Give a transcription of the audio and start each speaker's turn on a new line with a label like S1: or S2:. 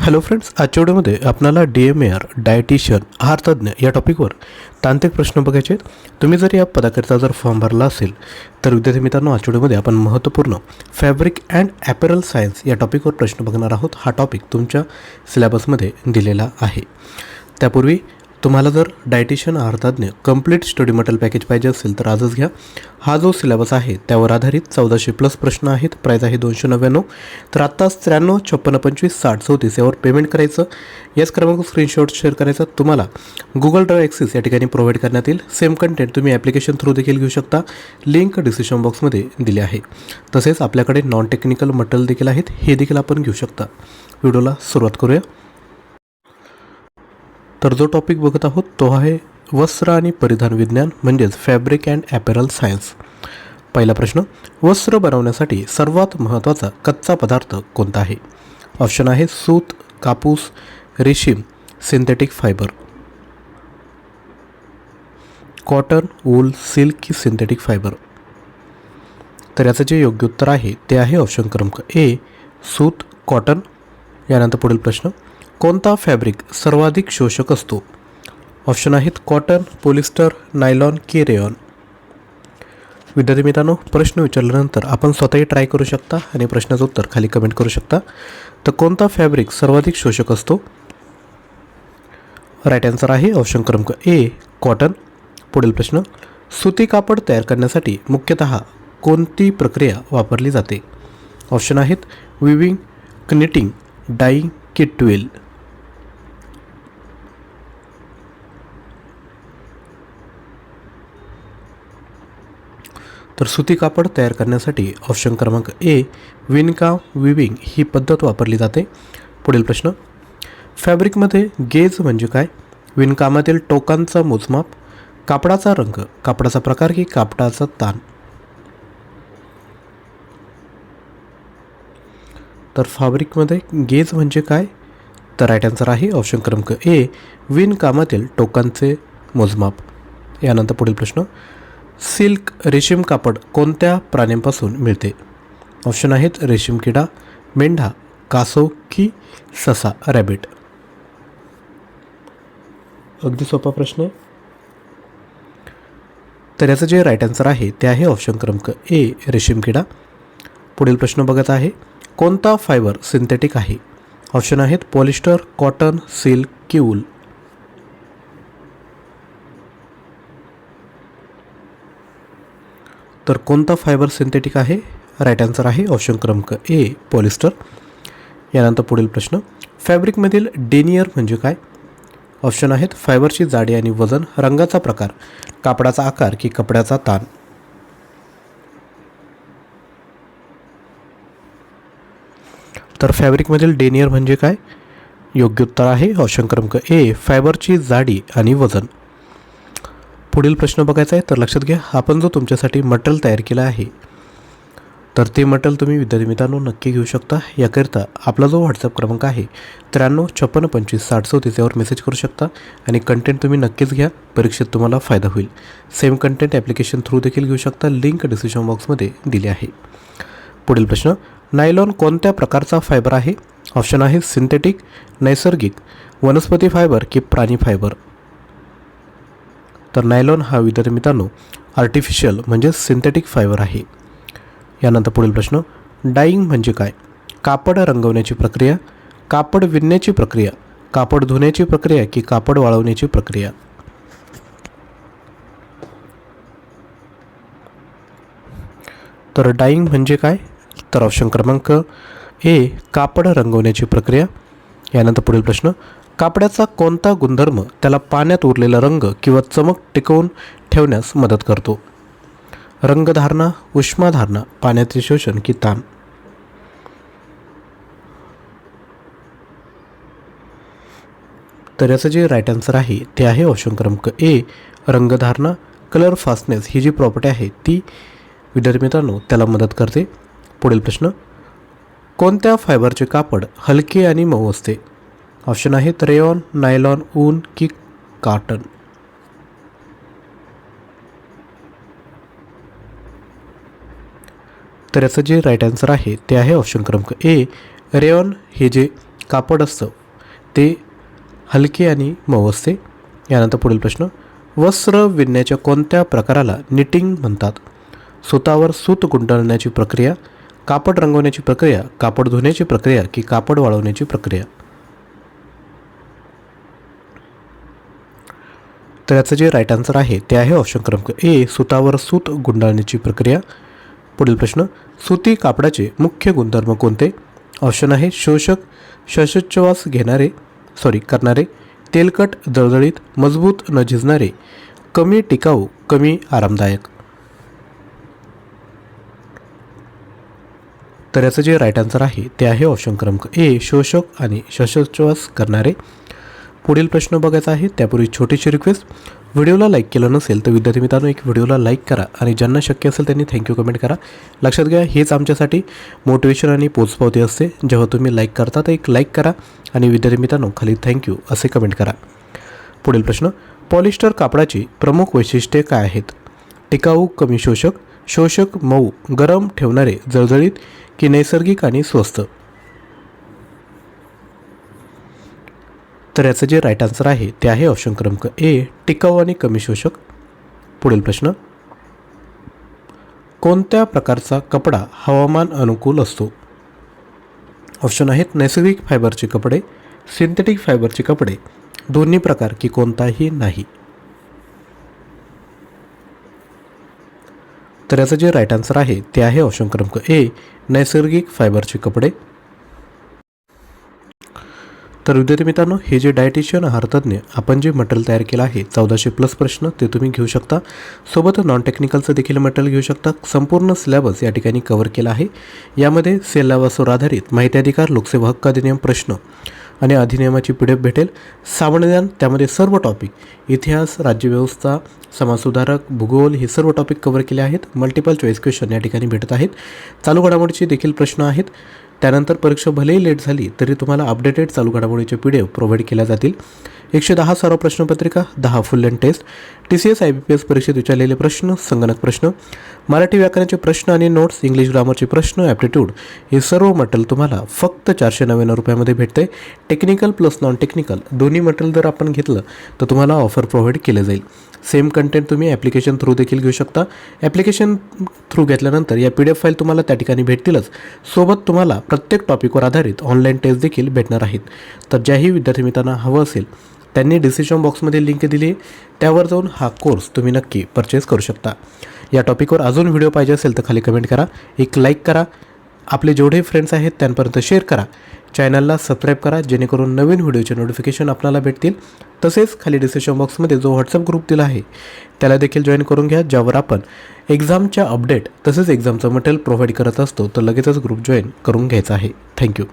S1: Hello friends आजच्या व्हिडिओमध्ये आपल्याला D M A R dietitian आहारतज्ञ या टॉपिकवर तांत्रिक प्रश्न बघायचे आहेत. तुम्ही जर या पदाकरिता जर फॉर्म भरला असेल तर विद्यार्थी मित्रांनो आजच्या व्हिडिओमध्ये आपण महत्त्वपूर्ण फॅब्रिक अँड ॲपरल सायन्स या टॉपिकवर प्रश्न बघणार आहोत. हा टॉपिक तुमच्या सिलेबसमध्ये दिलेला आहे. त्यापूर्वी तुम्हाला जर डायटिशियन आहारतज्ञ कंप्लीट स्टडी मटेरियल पॅकेज पाहिजे असेल तर आजच घ्या. हा जो सिलेबस आहे त्यावर आधारित चौदाशे प्लस प्रश्न आहेत. प्राईज आहे दोनशे नव्याण्णव. तर आत्ताच त्र्याण्णव छप्पन्न पंचवीस साठ चौतीस यावर पेमेंट करायचं. याच क्रमांक स्क्रीनशॉट शेअर करायचा तुम्हाला. गुगल ड्राईव्ह ॲक्सेस या ठिकाणी प्रोव्हाइड करण्यात येईल. सेम कंटेंट तुम्ही ॲप्लिकेशन थ्रू देखील घेऊ शकता. लिंक डिस्क्रिप्शन बॉक्समध्ये दिली आहे. तसेच आपल्याकडे नॉन टेक्निकल मटेरियल देखील आहेत. हे देखील आपण घेऊ शकता. व्हिडिओला सुरुवात करूया. तर जो टॉपिक बघत आहोत तो आहे वस्त्र आणि परिधान विज्ञान म्हणजेच फॅब्रिक अँड ॲपेरल सायन्स पहिला प्रश्न वस्त्र बनवण्यासाठी सर्वात महत्त्वाचा कच्चा पदार्थ कोणता आहे? ऑप्शन आहे सूत कापूस रेशीम synthetic fibre cotton wool silk की सिंथेटिक फायबर तर याचं जे योग्य उत्तर आहे ते आहे ऑप्शन क्रमांक ए सूत कॉटन यानंतर पुढील प्रश्न कोणता फॅब्रिक सर्वाधिक शोषक असतो? ऑप्शन आहेत कॉटन पोलिस्टर नायलॉन की रेऑन विद्यार्थी मित्रांनो प्रश्न विचारल्यानंतर आपण स्वतःही ट्राय करू शकता आणि प्रश्नाचं उत्तर खाली कमेंट करू शकता. तर कोणता फॅब्रिक सर्वाधिक शोषक असतो? राईट आन्सर आहे ऑप्शन क्रमांक ए कॉटन पुढील प्रश्न सुती कापड तयार करण्यासाठी मुख्यतः कोणती प्रक्रिया वापरली जाते? ऑप्शन आहेत विविंग क्निटिंग डाईंग की तर सुती कापड तयार करण्यासाठी ऑप्शन क्रमांक ए विणकाम विविंग ही पद्धत वापरली जाते. पुढील प्रश्न. फॅब्रिकमध्ये गेज म्हणजे काय? विणकामातील टोकांचा मोजमाप कापडाचा रंग कापडाचा प्रकार की कापडाचा ताण? तर फॅब्रिकमध्ये गेज म्हणजे काय? तर राईट आन्सर आहे ऑप्शन क्रमांक ए विणकामातील टोकांचे मोजमाप. यानंतर पुढील प्रश्न. सिल्क रेशीम कापड कोणत्या प्राण्यांपासून मिळते? ऑप्शन आहेत रेशीम किडा मेंढा कासव की ससा रॅबिट अगदी सोपा प्रश्न आहे. तर याचं जे राईट आन्सर आहे ते आहे ऑप्शन क्रमांक ए रेशीम किडा. पुढील प्रश्न बघत आहे. कोणता फायबर सिंथेटिक आहे? ऑप्शन आहेत पॉलिस्टर कॉटन सिल्क की वूल तर कोणता फायबर सिंथेटिक आहे? राईट आन्सर आहे ऑप्शन क्रमांक ए पॉलिस्टर यानंतर पुढील प्रश्न. फॅब्रिकमधील डेनियर म्हणजे काय? ऑप्शन आहेत फायबरची जाडी आणि वजन रंगाचा प्रकार कापडाचा आकार की कपड्याचा ताण. तर फॅब्रिकमधील डेनियर म्हणजे काय? योग्य उत्तर आहे ऑप्शन क्रमांक ए फायबरची जाडी आणि वजन. पुढील प्रश्न बघायचा आहे तर लक्षात घ्या आपण जो तुमच्यासाठी मटेरियल तयार केला आहे तर ते मटेरियल तुम्ही विद्यार्थी मित्रांनो नक्की घेऊ शकता. याकरिता आपला जो व्हॉट्सअप क्रमांक आहे त्र्याण्णव छप्पन्न पंचवीस साठ सौतीस यावर मेसेज करू शकता आणि कंटेंट तुम्ही नक्कीच घ्या परीक्षेत तुम्हाला फायदा होईल. सेम कंटेंट ॲप्लिकेशन थ्रू देखील घेऊ शकता लिंक डिस्क्रिप्शन बॉक्समध्ये दिली आहे. पुढील प्रश्न नायलॉन कोणत्या प्रकारचा फायबर आहे? ऑप्शन आहे सिंथेटिक नैसर्गिक वनस्पती फायबर की प्राणी फायबर तर नायलॉन हा विद्यार्थी मित्रांनो आर्टिफिशियल म्हणजे सिंथेटिक फायबर आहे. यानंतर पुढील प्रश्न डाईंग म्हणजे काय? कापड रंगवण्याची प्रक्रिया कापड विणण्याची प्रक्रिया कापड धुण्याची प्रक्रिया की कापड वाळवण्याची प्रक्रिया? तर डाईंग म्हणजे काय? तर ऑप्शन क्रमांक ए कापड रंगवण्याची प्रक्रिया यानंतर पुढील प्रश्न. कापड्याचा कोणता गुणधर्म त्याला पाण्यात उरलेला रंग किंवा चमक टिकवून ठेवण्यास मदत करतो? रंगधारणा उष्माधारणा पाण्याचे शोषण की ताण? तर याचं जे राईट आन्सर आहे ते आहे ऑप्शन क्रमांक ए रंगधारणा कलर फास्टनेस ही जी प्रॉपर्टी आहे ती विद्यार्थी मित्रांनो त्याला मदत करते. पुढील प्रश्न. कोणत्या फायबरचे कापड हलके आणि मऊ असते? ऑप्शन आहेत रेयॉन नायलॉन ऊन की काटन. तर याचं जे राईट आन्सर आहे ते आहे ऑप्शन क्रमांक ए रेयॉन हे जे कापड असतं ते हलके आणि मऊ असते. यानंतर पुढील प्रश्न. वस्त्र विणण्याच्या कोणत्या प्रकाराला निटिंग म्हणतात? सुतावर सूत गुंडाळण्याची प्रक्रिया कापड रंगवण्याची प्रक्रिया कापड धुण्याची प्रक्रिया की कापड वाळवण्याची प्रक्रिया? तर याचं जे राईट आन्सर आहे ते आहे ऑप्शन क्रमांक ए सुतावर सूत गुंडाळण्याची प्रक्रिया. पुढील प्रश्न सुती कापडाचे मुख्य गुणधर्म कोणते? ऑप्शन आहे शोषक श्वासोच्छवास घेणारे सॉरी करणारे तेलकट जळजळीत मजबूत न झिजणारे कमी टिकाऊ कमी आरामदायक. तर याचं जे राईट आन्सर आहे ते आहे ऑप्शन क्रमांक ए शोषक आणि श्वासोच्छवास करणारे. पुढील प्रश्न बघायचा आहे त्यापूर्वी छोटीशी रिक्वेस्ट व्हिडिओला लाईक केलं नसेल तर विद्यार्थी मित्रांनो एक व्हिडिओला लाईक करा आणि ज्यांना शक्य असेल त्यांनी थँक्यू कमेंट करा. लक्षात घ्या हेच आमच्यासाठी मोटिवेशन आणि पोचपावती असते. जेव्हा तुम्ही लाईक करता तर एक लाईक करा आणि विद्यार्थी मित्रांनो खाली थँक्यू असे कमेंट करा. पुढील प्रश्न पॉलिस्टर कापडाची प्रमुख वैशिष्ट्ये काय आहेत? टिकाऊ कमी शोषक शोषक मऊ गरम ठेवणारे जळजळीत की नैसर्गिक आणि स्वस्त. तर याचं जे राईट आन्सर आहे ते आहे ऑप्शन क्रमांक ए टिकाऊ आणि कमी शोषक. पुढील प्रश्न. कोणत्या प्रकारचा कपडा हवामान अनुकूल असतो? ऑप्शन आहेत नैसर्गिक फायबरचे कपडे सिंथेटिक फायबरचे कपडे. दोन्ही प्रकार की कोणताही नाही. तर याचं जे राईट आन्सर आहे ते आहे ऑप्शन क्रमांक ए नैसर्गिक फायबरचे कपडे. तर विद्यार्थी मित्रांनो हे जे डायटिशियन आहारतज्ञ आपण जे मटेरियल तयार केलं आहे चौदाशे प्लस प्रश्न ते तुम्ही घेऊ शकता. सोबत नॉन टेक्निकलचं देखील मटेरियल घेऊ शकता. संपूर्ण सिलेबस या ठिकाणी कव्हर केला आहे. यामध्ये सिलेबसवर आधारित माहिती अधिकार लोकसेवा हक्क अधिनियम प्रश्न आणि अधिनियमाची पी डी एफ भेटेल. सामान्यज्ञान त्यामध्ये सर्व टॉपिक इतिहास राज्यव्यवस्था समाजसुधारक भूगोल हे सर्व टॉपिक कव्हर केले आहेत. मल्टिपल चॉईस क्वेश्चन या ठिकाणी भेटत आहेत. चालू घडामोडीचे देखील प्रश्न आहेत. त्यानंतर परीक्षा भलेही लेट झाली तरी तुम्हाला अपडेटेड चालू घडामोडीचे पी डी एफ प्रोव्हाइड केल्या जातील. एकशे दहा सर्व प्रश्नपत्रिका दहा full and test T C S I B P S परीक्षेत विचारलेले प्रश्न संगणक प्रश्न मराठी व्याकरणाचे प्रश्न आणि नोट्स इंग्लिश ग्रामरचे प्रश्न ॲप्टिट्यूड हे सर्व मटेरियल तुम्हाला फक्त चारशे नव्याण्णव रुपयामध्ये भेटते. टेक्निकल प्लस नॉन टेक्निकल दोन्ही मटेरियल जर आपण घेतलं तर तुम्हाला ऑफर प्रोव्हाइड केलं जाईल. सेम कंटेंट तुम्ही ॲप्लिकेशन थ्रू देखील घेऊ शकता. ॲप्लिकेशन थ्रू घेतल्यानंतर या पी डी एफ फाईल तुम्हाला त्या ठिकाणी भेटतीलच. सोबत तुम्हाला प्रत्येक टॉपिकवर आधारित ऑनलाईन टेस्ट देखील भेटणार आहेत. तर ज्याही विद्यार्थी मित्रांना हवं असेल त्यांनी डिसिशन बॉक्समध्ये लिंक दिली. त्यावर जाऊन हा कोर्स तुम्ही नक्की परचेस करू शकता. या टॉपिकवर अजून व्हिडिओ पाहिजे असेल तर खाली कमेंट करा. एक लाईक करा. आपले जेवढे फ्रेंड्स आहेत त्यांपर्यंत शेअर करा. चॅनलला सबस्क्राईब करा जेणेकरून नवीन व्हिडिओचे नोटिफिकेशन आपल्याला भेटतील. तसेच खाली डिस्क्रिप्शन बॉक्समध्ये जो व्हॉट्सअप ग्रुप दिला आहे त्याला देखील जॉईन करून घ्या ज्यावर आपण एक्झामच्या अपडेट तसेच एक्झामचं मटेरियल प्रोव्हाइड करत असतो तर लगेचच ग्रुप जॉईन करून घ्यायचा आहे. थँक्यू